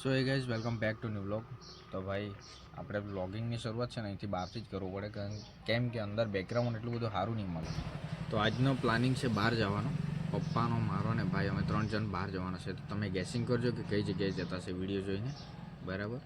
So hey guys welcome back to new blog તો ભાઈ, આપણે બ્લોગિંગની શરૂઆત છે ને, અહીંથી બહારથી જ કરવું પડે, કારણ કેમ કે અંદર બેકગ્રાઉન્ડ એટલું બધું સારું નહીં મળે. તો આજનો પ્લાનિંગ છે બહાર જવાનો. પપ્પાનો, મારો ને ભાઈ, અમે ત્રણ જણ બહાર જવાના છે. તો તમે ગેસિંગ કરજો કે કઈ જગ્યાએ જતા છે વીડિયો જોઈને. બરાબર?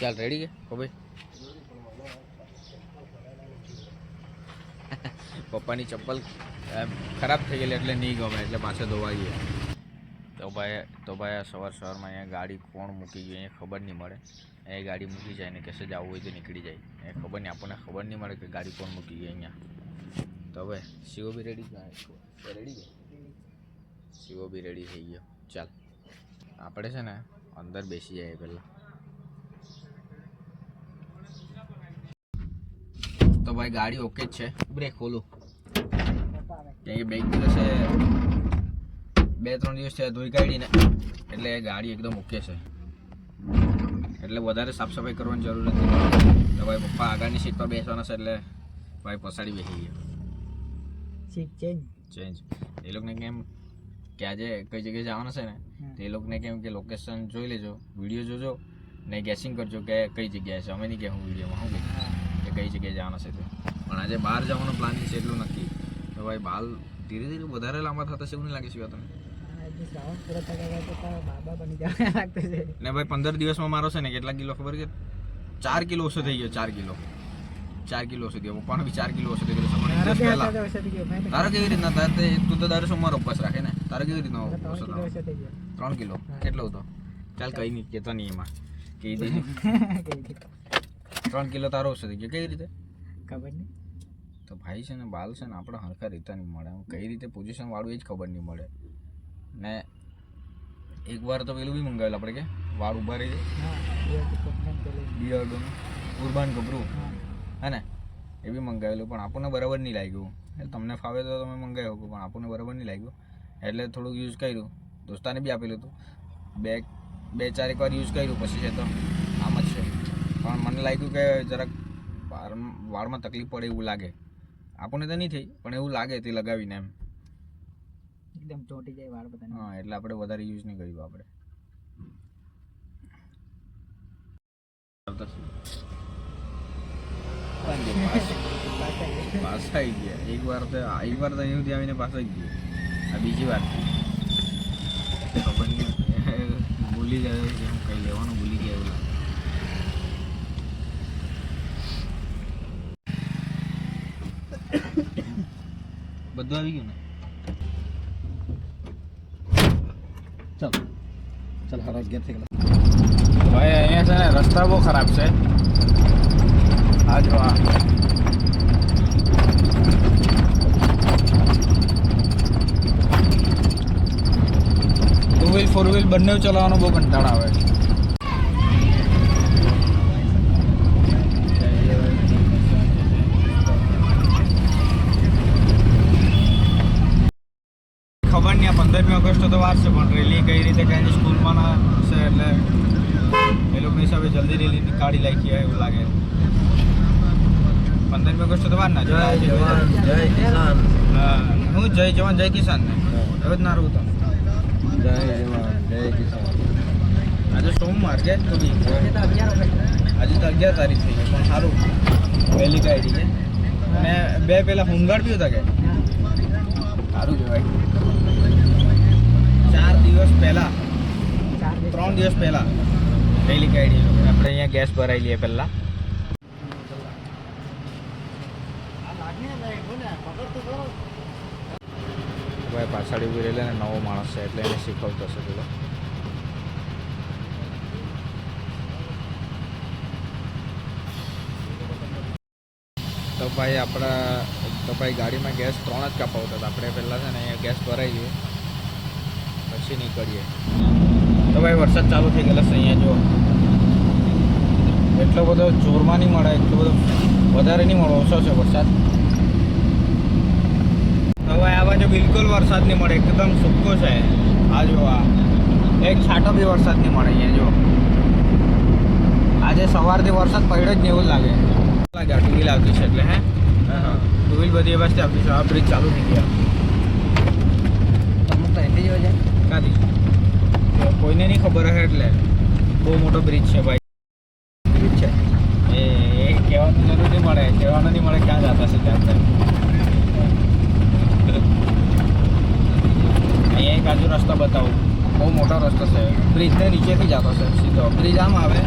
ચાલ રેડી કે? હો ભાઈ. પપ્પાની ચપ્પલ ખરાબ થઈ ગયેલી, એટલે નહીં ગમે, એટલે પાછા ધોવા ગયા તો ભાઈ તો ભાઈ આ સવાર સવારમાં અહીંયા ગાડી કોણ મૂકી ગયું અહીંયા ખબર નહીં મળે. અહીંયા ગાડી મૂકી જાય ને કશે જવું હોય તો નીકળી જાય. એ ખબર નહીં, આપણને ખબર નહીં મળે કે ગાડી કોણ મૂકી ગઈ અહીંયા. તો હવે શિવો બી રેડી રેડી ગયા શિવો બી રેડી થઈ ગયો. ચાલ. આપણે છે ને અંદર બેસી જાય પહેલાં. તો ભાઈ, ગાડી ઓકે જ છે. બ્રેક ખોલું. ક્યાંય કે છે. બે ત્રણ દિવસ થયા ધોઈ કાઢીને એટલે ગાડી એકદમ ઓકે છે. એટલે વધારે સાફ સફાઈ કરવાની જરૂર નથી. તો ભાઈ પપ્પા આગળની સીટ પર બેસવાના છે એટલે ભાઈ પસાડી બેસી ગયા. સીટ ચેન્જ ચેન્જ એ લોકોને કેમ કે આજે કઈ જગ્યાએ જવાના છે ને તો એ લોકોને કેમ કે લોકેશન જોઈ લેજો વીડિયો જોજો ને ગેસિંગ કરજો કે કઈ જગ્યાએ છે. અમે નહીં કહેવું વિડીયોમાં હું કે કઈ જગ્યાએ જવાના છે તે. પણ આજે બહાર જવાનો પ્લાનિંગ છે એટલું નક્કી તો ભાઈ બાલ ધીરે ધીરે વધારે લાંબા થતા છે એવું નહીં લાગે છે તમને? આજે શ્રાવણ પૂરો થયા તો તારા બાબા બની જવા લાગતું છે. ને ભાઈ પંદર દિવસમાં મારો છે ને કેટલા કિલો ખબર કે ચાર કિલો ઓછો થઈ ગયો ચાર કિલો. ચાર કિલો ઓછો થયો પણ બી ચાર કિલો ઓછો થઈ ગયો મારા તારે કેવી રીતના તારે તે- તું તો શું સોમવાર ઉપવાસ રાખે ને? તારે કેવી રીતના ત્રણ ઓછો ત્રણ કિલો? કેટલો હતો? ચાલ કઈ નહીં કેતો નહીં એમાં. કહી રીતે? ત્રણ કિલો તારો ઓછો થઈ ગયો કઈ રીતે? ખબર નહીં. તો ભાઈ છે ને બાલ છે ને આપણે હરખા રીતે નહીં મળે. કઈ રીતે પોઝિશન વાળું એ જ ખબર નહીં મળે. ને એક વાર તો પેલું બી મંગાવેલું આપણે કે વાળ ઊભા રહી. બિયર્ડોનું ઉર્બાન ગભરું હે. ને? એ બી મંગાવેલું પણ આપણને બરાબર નહીં લાગ્યું. એટલે તમને ફાવે તો તમે મંગાવ્યો પણ આપણને બરાબર નહીં લાગ્યું. એટલે થોડુંક યુઝ કર્યું. દોસ્તાને બી આપેલું હતું. બે બે ચાર એક વાર યુઝ કર્યું પછી છે તો આમ જ છે. પણ મને લાગ્યું કે જરાક વાળ- વાળમાં તકલીફ પડે એવું લાગે. આપણને તો નહીં થઈ પણ એવું લાગે તે લગાવીને એમ. એકદમ ચોંટી જાય વાળ બધા હા એટલે આપણે વધારે યુઝ નહીં કર્યું આપણે. આવી ગયા. એક વાર તો એક વાર તો અહીંથી આવીને પાછા જ ગયા. આ બીજી વાર. ખબર ભૂલી જાય હું કઈ લેવાનું ભૂલી ગયા એવું લાગે બધું આવી ગયું ને. ચાલ. ચાલ હરાજ ઘેર થઈ ભાઈ, અહીંયા છે ને, રસ્તા બહુ ખરાબ છે. આ જો આ. ટુ વ્હીલ ફોર વ્હીલ બંને ચલાવવાનો બહુ કંટાળો આવે ખબર નહીં પંદરમી ઓગસ્ટ તો વાત છે પણ રેલી કઈ રીતે કઈ સ્કૂલમાં ના છે એટલે એ લોકો હિસાબે જલ્દી રેલી કાઢી નાખી હોય એવું લાગે. પંદરમી ઓગસ્ટ તો વાત ના જય કિસાન. હા હું જય જવાન જય કિસાન. ને હવે જ ના રહું તમે જય જવાન જય કિસાન. આજે સોમવાર કે તો બી આજે તો અગિયાર તારીખ થઈ ગઈ પણ સારું. વહેલી કાઢી છે મેં બે પહેલાં હોમગાર્ડ બી હતા કે? સારું કહેવાય. ચાર દિવસ પહેલા ત્રણ દિવસ પહેલા. પહેલી કાઢી આપણે અહીંયા ગેસ ભરાઈ લઈએ પહેલા. ભાઈ પાછળ ઊભી રહેલે ને નવો માણસ છે એટલે એને શીખવતો હશે પેલો. તો ભાઈ આપણા તો ભાઈ ગાડીમાં ગેસ ત્રણ જ કપાવતા હતા. આપણે પહેલાં છે ને અહીંયા ગેસ ભરાઈ લઈએ પછી નીકળીએ. તો ભાઈ વરસાદ ચાલુ થઈ ગયેલો છે અહીંયા જો એટલો બધો જોરમાં નહીં મળે એટલો બધો વધારે નહીં મળે ઓછો છે વરસાદ. હવે આ બાજુ બિલકુલ વરસાદ નહીં મળે એકદમ સૂકો છે. આ જો આ. એક છાંટો બી વરસાદ નહીં મળે અહીંયા જો આજે સવારથી વરસાદ પડ્યો જ ને એવું લાગે. લાગે આ ટુ વ્હીલ આવતી છે એટલે હે? ટુ વ્હીલ બધી વસ્તુ આવતી છે આ બ્રિજ ચાલુ થઈ ગયા અમુક તો એથી જ હોય છે ક્યાંથી જો કોઈને નહીં ખબર હશે એટલે. બહુ મોટો બ્રિજ છે ભાઈ. બ્રિજ છે? એ એ કહેવાનું જરૂર નહીં મળે કહેવાનું નહીં મળે ક્યાં જતા છે ત્યાં અહીંયા એક આજુ રસ્તો બતાવું. બહુ મોટો રસ્તો છે. બ્રિજને નીચેથી જતો છે સીધો. બ્રિજ આમ આવે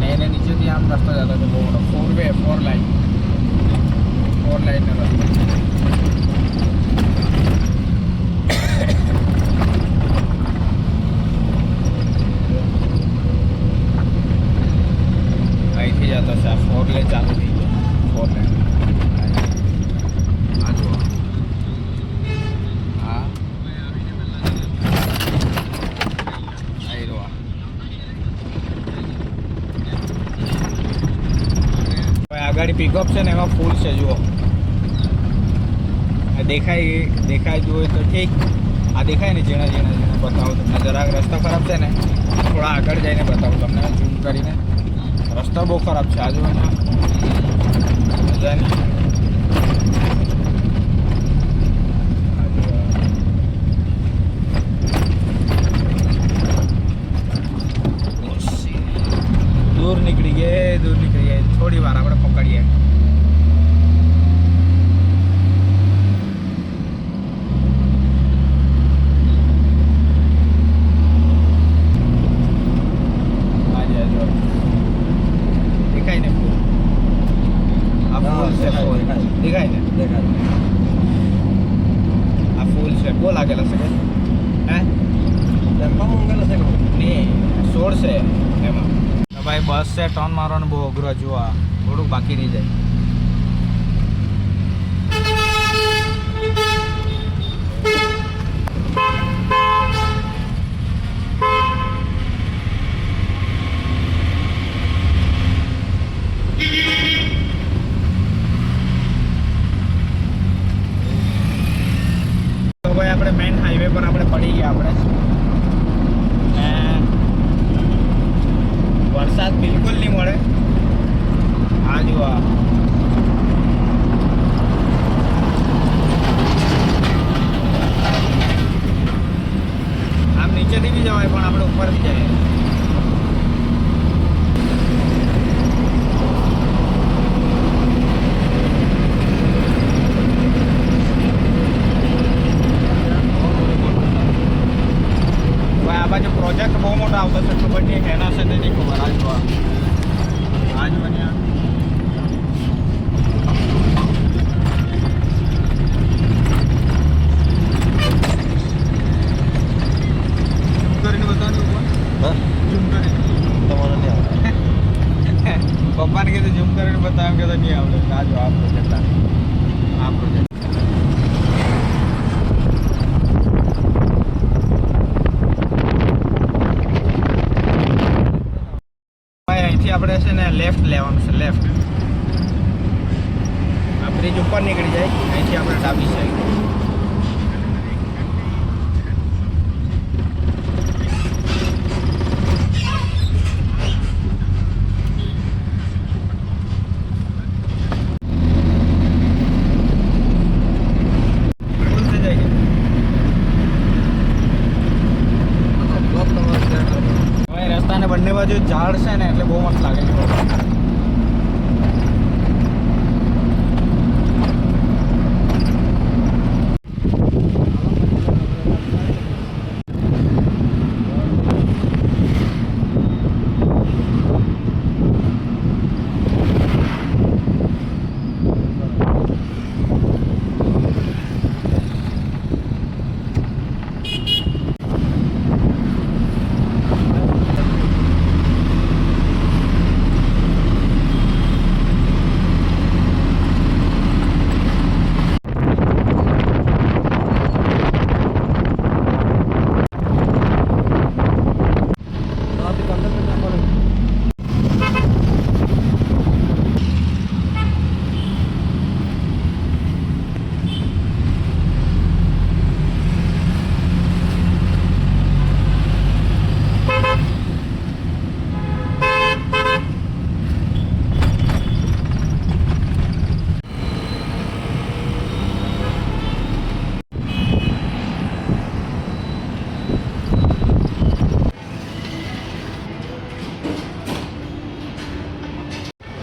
ને એને નીચેથી આમ રસ્તો જતો છે બહુ મોટો. Four way four line four લાઈનનો રસ્તો અહીંથી જતો છે આ ફોર લેન ચાલુ થઈ ગયો ફોર લેન આ જુઓ આ અહીં રહ્યો આ. આગળ પિકઅપ છે ને એમાં ફૂલ છે, જુઓ. આ દેખાય દેખાય, જુઓ તો ઠીક. આ દેખાય ને જેણા ઝીણા ઝીણા, બતાવું તમને. જરાક રસ્તો ખરાબ છે ને, થોડા આગળ જઈને બતાવું તમને ઝૂમ કરીને. રસ્તો બહુ ખરાબ છે. આજુ મજા નહીં આ જુઓ. દૂર નીકળી ગયે દૂર નીકળી ગયે થોડી વાર આપણે પકડીએ આજે જો દેખાય ને ફૂલ આ ફૂલ છે દેખાય, ને દેખાય આ ફૂલ છે. બહુ લાગેલા છે હે? ઊંઘેલો છે નહીં સોળ છે એમાં. ભાઈ બસ છે ટર્ન મારવાનું બહુ અઘરો જુઓ થોડુંક બાકી રહી જાય તો ભાઈ આપણે મેઇન હાઈવે પર આપણે પડી ગયા આપણે ને વરસાદ બિલકુલ નહીં મળે આ જુઓ આ. આમ નીચેથી બી જવાય પણ આપણે ઉપરથી જઈએ ભાઈ આ બાજુ પ્રોજેક્ટ બહુ મોટો આવતો છે ખબર નહીં એના છે તે નહીં ખબર. આજ આજ બન્યા. પપ્પાને કીધું ઝૂમ કરીને બતાવ. કે તો નહીં આવડે. આ જો આ પ્રોજેક્ટ આ પ્રોજેક્ટ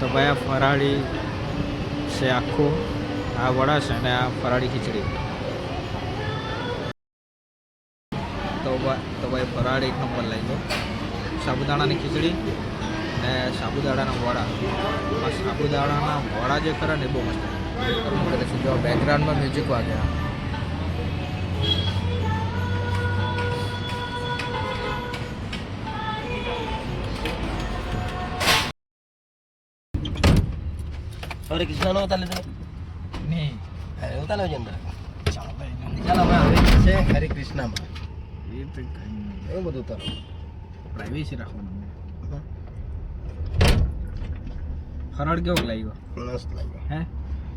ભાઈ, આ ફરાળી છે આખું. આ વડા છે અને આ ફરાળી ખીચડી. તો તો ભાઈ, ફરાળી એક નંબર લઈ લો. સાબુદાણાની ખીચડી ને સાબુદાણાના વડા. આ સાબુદાણાના વડા જે ખરા ને એ બહુ મસ્ત. છે જો બેકગ્રાઉન્ડમાં મ્યુઝિક વાગે હરે કૃષ્ણ નો તાલે તો નહીં. અરે ઉતાલે છે અંદર. ચાલો ભાઈ ચાલો હવે છે હરે કૃષ્ણમાં. એ તો એવું બધું ઉતારો. પ્રાઇવેસી રાખવાનું ફરાળ કેવો લાગ્યો? મસ્ત લાગ્યો. હે?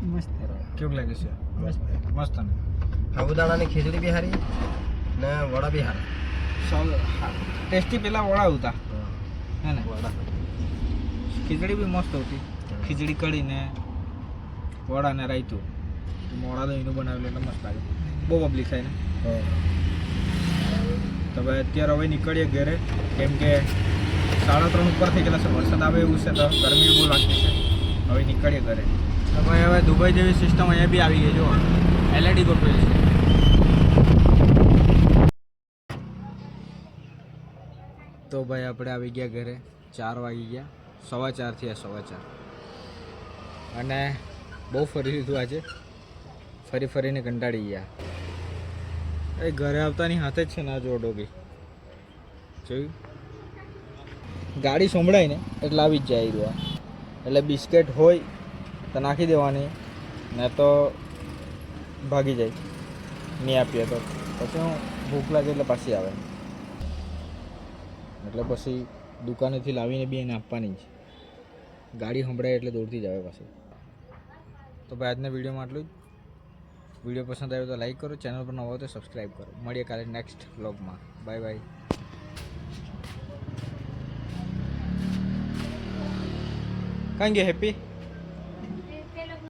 મસ્ત કેવું લાગે છે? મસ્ત. મસ્ત ને? સાબુદાણાની ખીચડી બી હારી ને વડા બી હારા સૌ ટેસ્ટી પેલા વડા હતા હે. ને? વડા. ખીચડી બી મસ્ત હતી ખીચડી કઢી ને વડા ને રાયતું મોડા એનું બનાવેલું એટલે મસ્ત લાગે. બહુ પબ્લિક થાય ને? તો ભાઈ અત્યારે હવે નીકળીએ ઘરે. કેમ કે સાડા ત્રણ ઉપર થઈ ગયેલા છે. વરસાદ આવે એવું છે તો ગરમી બહુ લાગતી છે. હવે નીકળીએ ઘરે. તો ભાઈ હવે દુબઈ જેવી સિસ્ટમ અહીંયા બી આવી ગઈ જો એલઈડી ગોઠવેલી છે તો ભાઈ આપણે આવી ગયા ઘરે. ચાર વાગી ગયા. સવા ચારથી આ સવા ચાર. અને બહુ ફરી લીધું આજે. ફરી ફરીને કંટાળી ગયા. એ ઘરે આવતાની હાથે જ છે ને જો ડોગી જોયું? ગાડી સંભળાય ને એટલે આવી જ જાય રહ્યો એટલે બિસ્કેટ હોય તો નાખી દેવાની, ને તો ભાગી જાય. નહીં આપીએ તો. પછી હું ભૂખ લાગે એટલે પાછી આવે. એટલે પછી દુકાનેથી લાવીને બી એને આપવાની જ. ગાડી સંભળાય એટલે દોડતી જ આવે પાછી. તો ભાઈ, આજના વિડીયોમાં આટલું જ. વીડિયો પસંદ આવ્યો તો લાઈક કરો ચેનલ પર નવો હોય તો સબસ્ક્રાઈબ કરો. મળીએ કાલે નેક્સ્ટ વ્લોગમાં બાય બાય કાંઈ ગયા હેપી